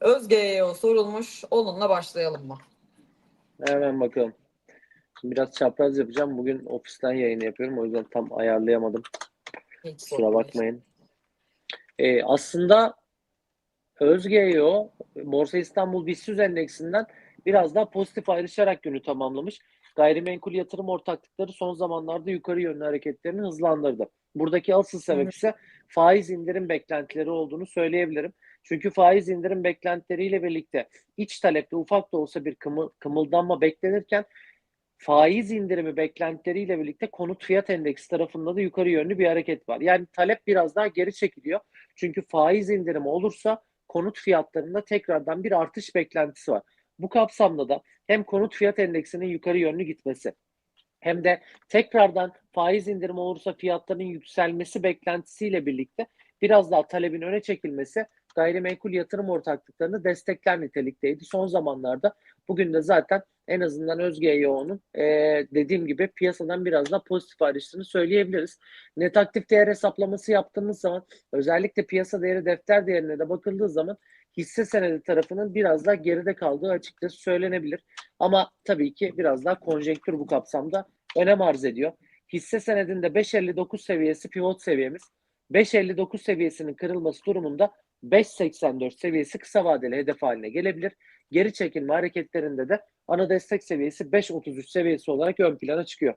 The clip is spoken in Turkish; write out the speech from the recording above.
Özge'ye sorulmuş. Onunla başlayalım mı? Hemen bakalım. Şimdi biraz çapraz yapacağım. Bugün ofisten yayın yapıyorum. O yüzden tam ayarlayamadım. Hiç Kusura bakmayın. Ee, aslında Özgeo Borsa İstanbul BIST endeksinden biraz daha pozitif ayrışarak günü tamamlamış. Gayrimenkul yatırım ortaklıkları son zamanlarda yukarı yönlü hareketlerini hızlandırdı. Buradaki asıl sebep ise faiz indirim beklentileri olduğunu söyleyebilirim. Çünkü faiz indirim beklentileriyle birlikte iç talepte ufak da olsa bir kımı- kımıldanma beklenirken faiz indirimi beklentileriyle birlikte konut fiyat endeksi tarafında da yukarı yönlü bir hareket var. Yani talep biraz daha geri çekiliyor. Çünkü faiz indirimi olursa konut fiyatlarında tekrardan bir artış beklentisi var. Bu kapsamda da hem konut fiyat endeksinin yukarı yönlü gitmesi hem de tekrardan faiz indirimi olursa fiyatların yükselmesi beklentisiyle birlikte biraz daha talebin öne çekilmesi gayrimenkul yatırım ortaklıklarını destekler nitelikteydi. Son zamanlarda bugün de zaten en azından Özge Yoğun'un e, dediğim gibi piyasadan biraz daha pozitif ayrıştığını söyleyebiliriz. Net aktif değer hesaplaması yaptığımız zaman özellikle piyasa değeri defter değerine de bakıldığı zaman hisse senedi tarafının biraz daha geride kaldığı açıkçası söylenebilir. Ama tabii ki biraz daha konjonktür bu kapsamda önem arz ediyor. Hisse senedinde 5.59 seviyesi pivot seviyemiz. 5.59 seviyesinin kırılması durumunda 5.84 seviyesi kısa vadeli hedef haline gelebilir. Geri çekilme hareketlerinde de ana destek seviyesi 5.33 seviyesi olarak ön plana çıkıyor.